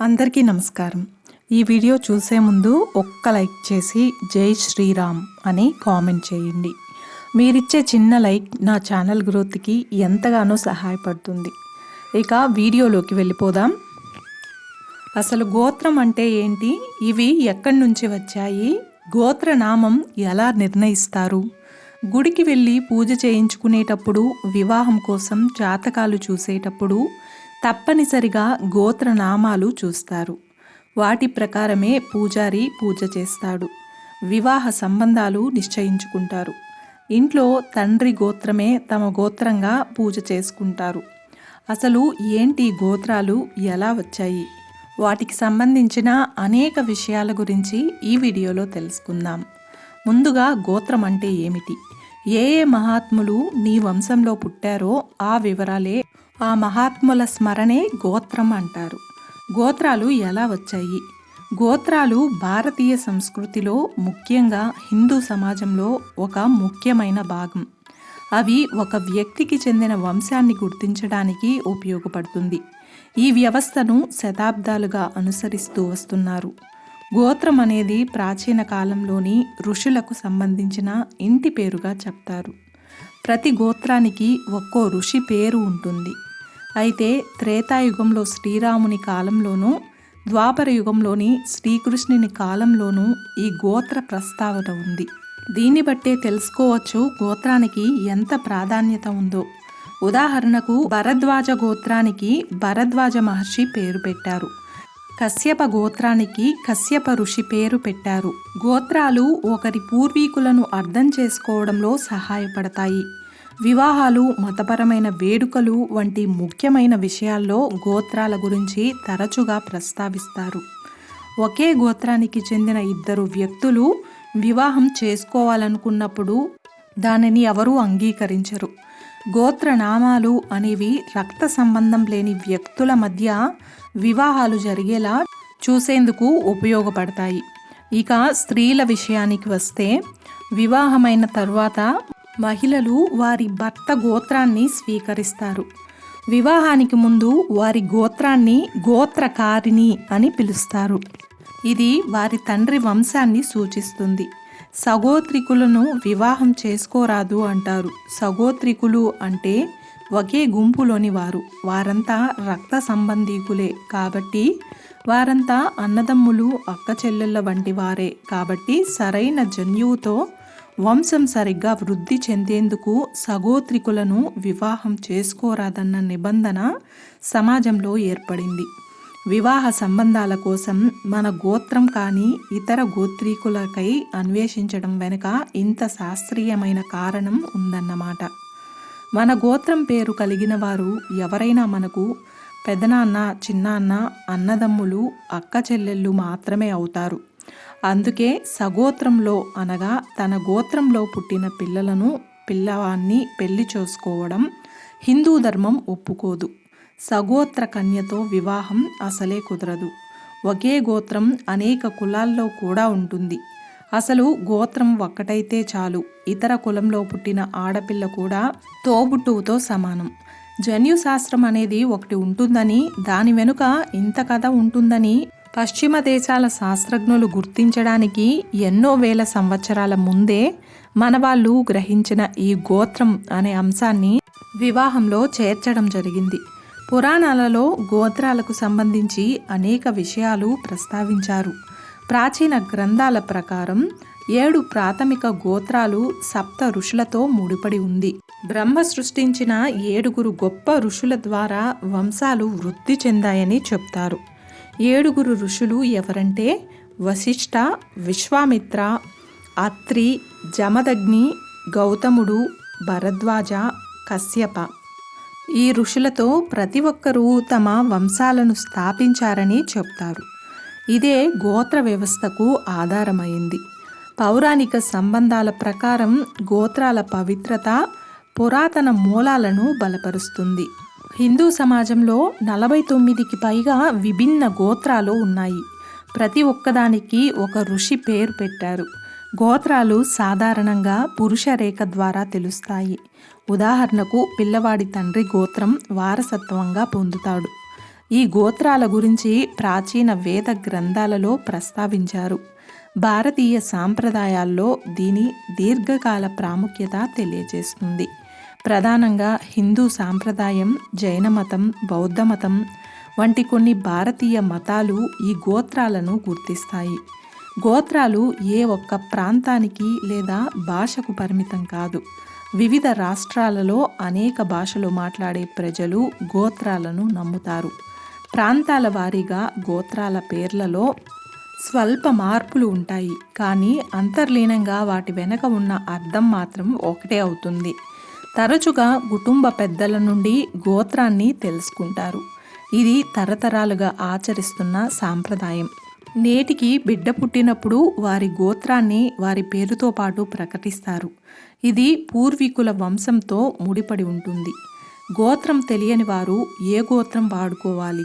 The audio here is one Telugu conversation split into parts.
అందరికీ నమస్కారం. ఈ వీడియో చూసే ముందు ఒక్క లైక్ చేసి జై శ్రీరామ్ అని కామెంట్ చేయండి. మీరిచ్చే చిన్న లైక్ నా ఛానల్ గ్రోత్కి ఎంతగానో సహాయపడుతుంది. ఇక వీడియోలోకి వెళ్ళిపోదాం. అసలు గోత్రం అంటే ఏంటి? ఇవి ఎక్కడి నుంచి వచ్చాయి? గోత్రనామం ఎలా నిర్ణయిస్తారు? గుడికి వెళ్ళి పూజ చేయించుకునేటప్పుడు వివాహం కోసం జాతకాలు చూసేటప్పుడు తప్పనిసరిగా గోత్రనామాలు చూస్తారు. వాటి ప్రకారమే పూజారి పూజ చేస్తాడు. వివాహ సంబంధాలు నిశ్చయించుకుంటారు. ఇంట్లో తండ్రి గోత్రమే తమ గోత్రంగా పూజ చేసుకుంటారు. అసలు ఏంటి గోత్రాలు? ఎలా వచ్చాయి? వాటికి సంబంధించిన అనేక విషయాల గురించి ఈ వీడియోలో తెలుసుకుందాం. ముందుగా గోత్రం అంటే ఏమిటి? ఏ ఏ మహాత్ములు నీ వంశంలో పుట్టారో ఆ వివరాలే ఆ మహాత్ముల స్మరణే గోత్రం అంటారు. గోత్రాలు ఎలా వచ్చాయి? గోత్రాలు భారతీయ సంస్కృతిలో ముఖ్యంగా హిందూ సమాజంలో ఒక ముఖ్యమైన భాగం. అవి ఒక వ్యక్తికి చెందిన వంశాన్ని గుర్తించడానికి ఉపయోగపడుతుంది. ఈ వ్యవస్థను శతాబ్దాలుగా అనుసరిస్తూ వస్తున్నారు. గోత్రం అనేది ప్రాచీన కాలంలోని ఋషులకు సంబంధించిన ఇంటి పేరుగా చెప్తారు. ప్రతి గోత్రానికి ఒక్కో ఋషి పేరు ఉంటుంది. అయితే త్రేతాయుగంలో శ్రీరాముని కాలంలోనూ ద్వాపర యుగంలోని శ్రీకృష్ణుని కాలంలోనూ ఈ గోత్ర ప్రస్తావన ఉంది. దీన్ని బట్టే తెలుసుకోవచ్చు గోత్రానికి ఎంత ప్రాధాన్యత ఉందో. ఉదాహరణకు భరద్వాజ గోత్రానికి భరద్వాజ మహర్షి పేరు పెట్టారు. కశ్యప గోత్రానికి కశ్యప ఋషి పేరు పెట్టారు. గోత్రాలు ఒకరి పూర్వీకులను అర్థం చేసుకోవడంలో సహాయపడతాయి. వివాహాలు మతపరమైన వేడుకలు వంటి ముఖ్యమైన విషయాల్లో గోత్రాల గురించి తరచుగా ప్రస్తావిస్తారు. ఒకే గోత్రానికి చెందిన ఇద్దరు వ్యక్తులు వివాహం చేసుకోవాలనుకున్నప్పుడు దానిని ఎవరూ అంగీకరించరు. గోత్రనామాలు అనేవి రక్త సంబంధం లేని వ్యక్తుల మధ్య వివాహాలు జరిగేలా చూసేందుకు ఉపయోగపడతాయి. ఇక స్త్రీల విషయానికి వస్తే వివాహమైన తర్వాత మహిళలు వారి భర్త గోత్రాన్ని స్వీకరిస్తారు. వివాహానికి ముందు వారి గోత్రాన్ని గోత్రకారిణి అని పిలుస్తారు. ఇది వారి తండ్రి వంశాన్ని సూచిస్తుంది. సగోత్రికులను వివాహం చేసుకోరాదు అంటారు. సగోత్రికులు అంటే ఒకే గుంపులోని వారు వారంతా రక్త సంబంధీకులే కాబట్టి వారంతా అన్నదమ్ములు అక్క చెల్లెళ్ళ వంటి వారే. కాబట్టి సరైన జన్యువుతో వంశం సరిగ్గా వృద్ధి చెందేందుకు సగోత్రికులను వివాహం చేసుకోరాదన్న నిబంధన సమాజంలో ఏర్పడింది. వివాహ సంబంధాల కోసం మన గోత్రం కానీ ఇతర గోత్రీకులకై అన్వేషించడం వెనుక ఇంత శాస్త్రీయమైన కారణం ఉందన్నమాట. మన గోత్రం పేరు కలిగిన వారు ఎవరైనా మనకు పెదనాన్న చిన్నాన్న అన్నదమ్ములు అక్క చెల్లెళ్ళు మాత్రమే అవుతారు. అందుకే సగోత్రంలో అనగా తన గోత్రంలో పుట్టిన పిల్లలను పిల్లవాన్ని పెళ్ళి చేసుకోవడం హిందూ ధర్మం ఒప్పుకోదు. సగోత్ర కన్యతో వివాహం అసలే కుదరదు. ఒకే గోత్రం అనేక కులాల్లో కూడా ఉంటుంది. అసలు గోత్రం ఒక్కటైతే చాలు. ఇతర కులంలో పుట్టిన ఆడపిల్ల కూడా తోబుట్టువుతో సమానం. జన్యుశాస్త్రం అనేది ఒకటి ఉంటుందని దాని వెనుక ఇంత కథ ఉంటుందని పశ్చిమ దేశాల శాస్త్రజ్ఞులు గుర్తించడానికి ఎన్నో వేల సంవత్సరాల ముందే మన వాళ్ళు గ్రహించిన ఈ గోత్రం అనే అంశాన్ని వివాహంలో చేర్చడం జరిగింది. పురాణాలలో గోత్రాలకు సంబంధించి అనేక విషయాలు ప్రస్తావించారు. ప్రాచీన గ్రంథాల ప్రకారం ఏడు ప్రాథమిక గోత్రాలు సప్త ఋషులతో ముడిపడి ఉంది. బ్రహ్మ సృష్టించిన ఏడుగురు గొప్ప ఋషుల ద్వారా వంశాలు వృద్ధి చెందాయని చెప్తారు. ఏడుగురు ఋషులు ఎవరంటే వశిష్ఠ విశ్వామిత్ర అత్రి జమదగ్ని గౌతముడు భరద్వాజ కశ్యప. ఈ ఋషులతో ప్రతి ఒక్కరూ తమ వంశాలను స్థాపించారని చెప్తారు. ఇదే గోత్ర వ్యవస్థకు ఆధారమైంది. పౌరాణిక సంబంధాల ప్రకారం గోత్రాల పవిత్రత పురాతన మూలాలను బలపరుస్తుంది. హిందూ సమాజంలో నలభై తొమ్మిదికి పైగా విభిన్న గోత్రాలు ఉన్నాయి. ప్రతి ఒక్కదానికి ఒక ఋషి పేరు పెట్టారు. గోత్రాలు సాధారణంగా పురుష రేఖ ద్వారా తెలుస్తాయి. ఉదాహరణకు పిల్లవాడి తండ్రి గోత్రం వారసత్వంగా పొందుతాడు. ఈ గోత్రాల గురించి ప్రాచీన వేద గ్రంథాలలో ప్రస్తావించారు. భారతీయ సాంప్రదాయాల్లో దీని దీర్ఘకాల ప్రాముఖ్యత తెలియజేస్తుంది. ప్రధానంగా హిందూ సాంప్రదాయం జైన మతం వంటి కొన్ని భారతీయ మతాలు ఈ గోత్రాలను గుర్తిస్తాయి. గోత్రాలు ఏ ఒక్క ప్రాంతానికి లేదా భాషకు పరిమితం కాదు. వివిధ రాష్ట్రాలలో అనేక భాషలు మాట్లాడే ప్రజలు గోత్రాలను నమ్ముతారు. ప్రాంతాల వారీగా గోత్రాల పేర్లలో స్వల్ప మార్పులు ఉంటాయి. కానీ అంతర్లీనంగా వాటి వెనక ఉన్న అర్థం మాత్రం ఒకటే అవుతుంది. తరచుగా కుటుంబ పెద్దల నుండి గోత్రాన్ని తెలుసుకుంటారు. ఇది తరతరాలుగా ఆచరిస్తున్న సాంప్రదాయం. నేటికి బిడ్డ పుట్టినప్పుడు వారి గోత్రాన్ని వారి పేరుతో పాటు ప్రకటిస్తారు. ఇది పూర్వీకుల వంశంతో ముడిపడి ఉంటుంది. గోత్రం తెలియని వారు ఏ గోత్రం వాడుకోవాలి?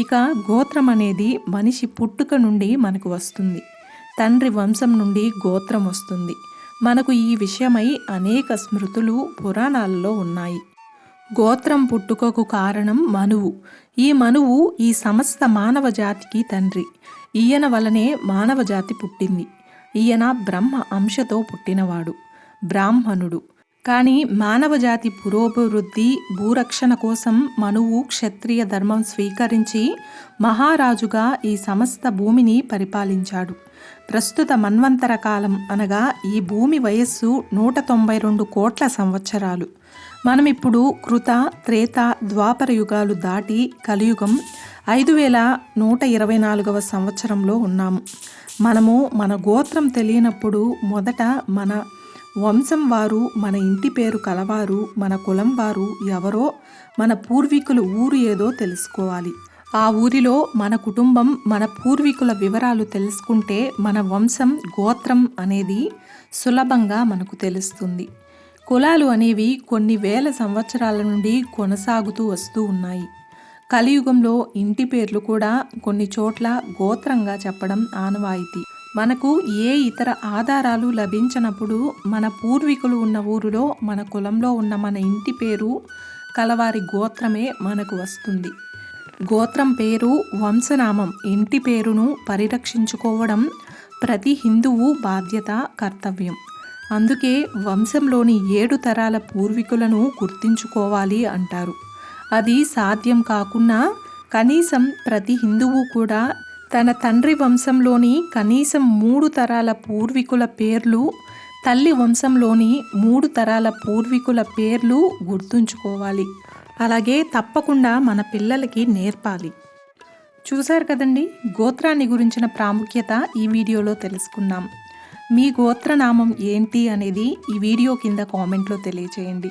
ఇక గోత్రం అనేది మనిషి పుట్టుక నుండి మనకు వస్తుంది. తండ్రి వంశం నుండి గోత్రం వస్తుంది. మనకు ఈ విషయమై అనేక స్మృతులు పురాణాలలో ఉన్నాయి. గోత్రం పుట్టుకకు కారణం మనువు. ఈ మనువు ఈ సమస్త మానవ జాతికి తండ్రి. ఈయన వలనే మానవ జాతి పుట్టింది. ఈయన బ్రహ్మ అంశతో పుట్టినవాడు బ్రాహ్మణుడు. కానీ మానవజాతి పురోభివృద్ధి భూరక్షణ కోసం మనువు క్షత్రియ ధర్మం స్వీకరించి మహారాజుగా ఈ సమస్త భూమిని పరిపాలించాడు. ప్రస్తుత మన్వంతర కాలం అనగా ఈ భూమి వయస్సు నూట తొంభై రెండు కోట్ల సంవత్సరాలు. మనం ఇప్పుడు కృత త్రేత ద్వాపర యుగాలు దాటి కలియుగం ఐదు వేల నూట ఇరవై నాలుగవ సంవత్సరంలో ఉన్నాము. మనము మన గోత్రం తెలియనప్పుడు మొదట మన వంశం వారు మన ఇంటి పేరు కలవారు మన కులం వారు ఎవరో మన పూర్వీకుల ఊరు ఏదో తెలుసుకోవాలి. ఆ ఊరిలో మన కుటుంబం మన పూర్వీకుల వివరాలు తెలుసుకుంటే మన వంశం గోత్రం అనేది సులభంగా మనకు తెలుస్తుంది. కులాలు అనేవి కొన్ని వేల సంవత్సరాల నుండి కొనసాగుతూ వస్తూ ఉన్నాయి. కలియుగంలో ఇంటి పేర్లు కూడా కొన్ని చోట్ల గోత్రంగా చెప్పడం ఆనవాయితీ. మనకు ఏ ఇతర ఆధారాలు లభించినప్పుడు మన పూర్వీకులు ఉన్న ఊరిలో మన కులంలో ఉన్న మన ఇంటి పేరు కలవారి గోత్రమే మనకు వస్తుంది. గోత్రం పేరు వంశనామం ఇంటి పేరును పరిరక్షించుకోవడం ప్రతి హిందువు బాధ్యత కర్తవ్యం. అందుకే వంశంలోని ఏడు తరాల పూర్వీకులను గుర్తించుకోవాలి అంటారు. అది సాధ్యం కాకున్నా కనీసం ప్రతి హిందువు కూడా తన తండ్రి వంశంలోని కనీసం మూడు తరాల పూర్వీకుల పేర్లు తల్లి వంశంలోని మూడు తరాల పూర్వీకుల పేర్లు గుర్తుంచుకోవాలి. అలాగే తప్పకుండా మన పిల్లలకి నేర్పాలి. చూశారు కదండి? గోత్రాన్ని గురించిన ప్రాముఖ్యత ఈ వీడియోలో తెలుసుకున్నాం. మీ గోత్రనామం ఏంటి అనేది ఈ వీడియో కింద కామెంట్లో తెలియచేయండి.